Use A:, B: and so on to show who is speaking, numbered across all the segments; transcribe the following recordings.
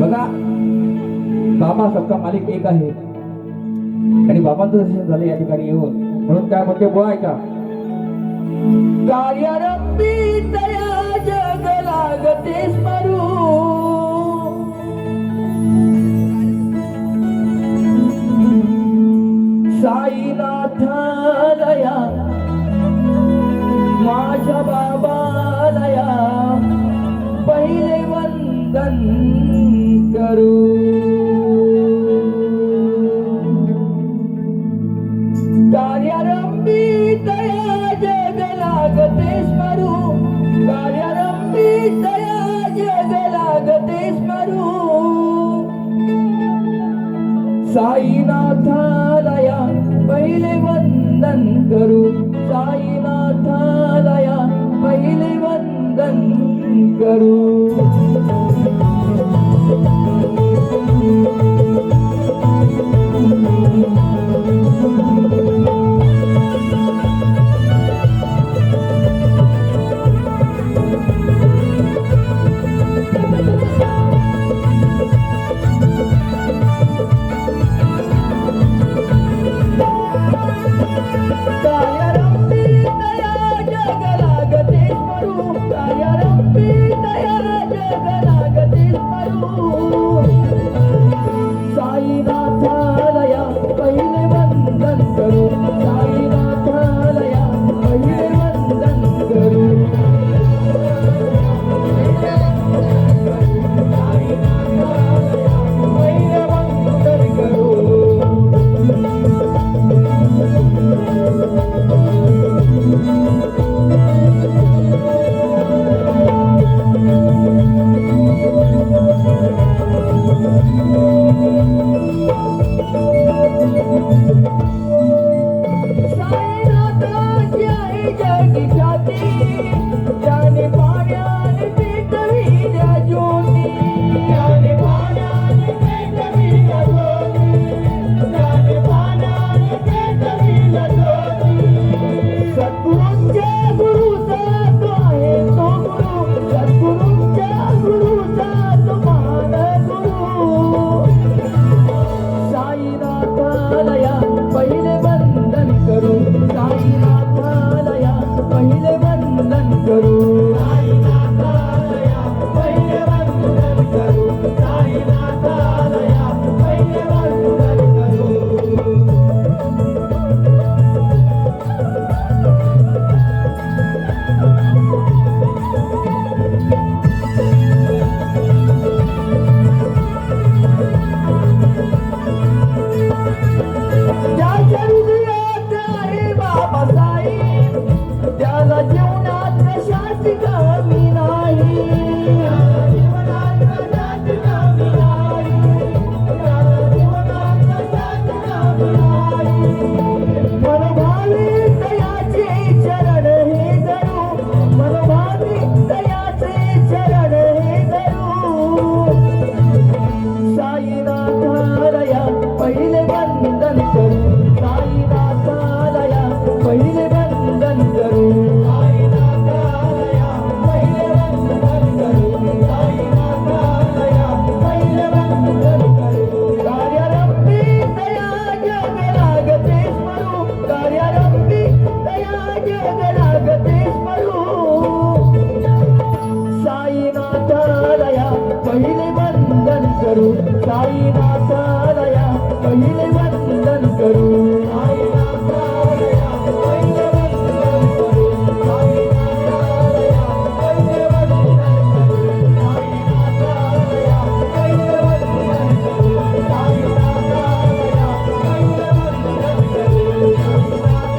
A: बघा बाबा सबका मालिक एक आहे. आणि बाबांचं दर्शन झालं या ठिकाणी येऊन. म्हणून काय म्हणते बो ऐका. कार्य रब्बी तया जग लागते स्मरू माझ्या बाबा साईनाथालया पहिले वंदन करू. साईनाथालया पहिले वंदन करू.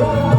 A: Amen.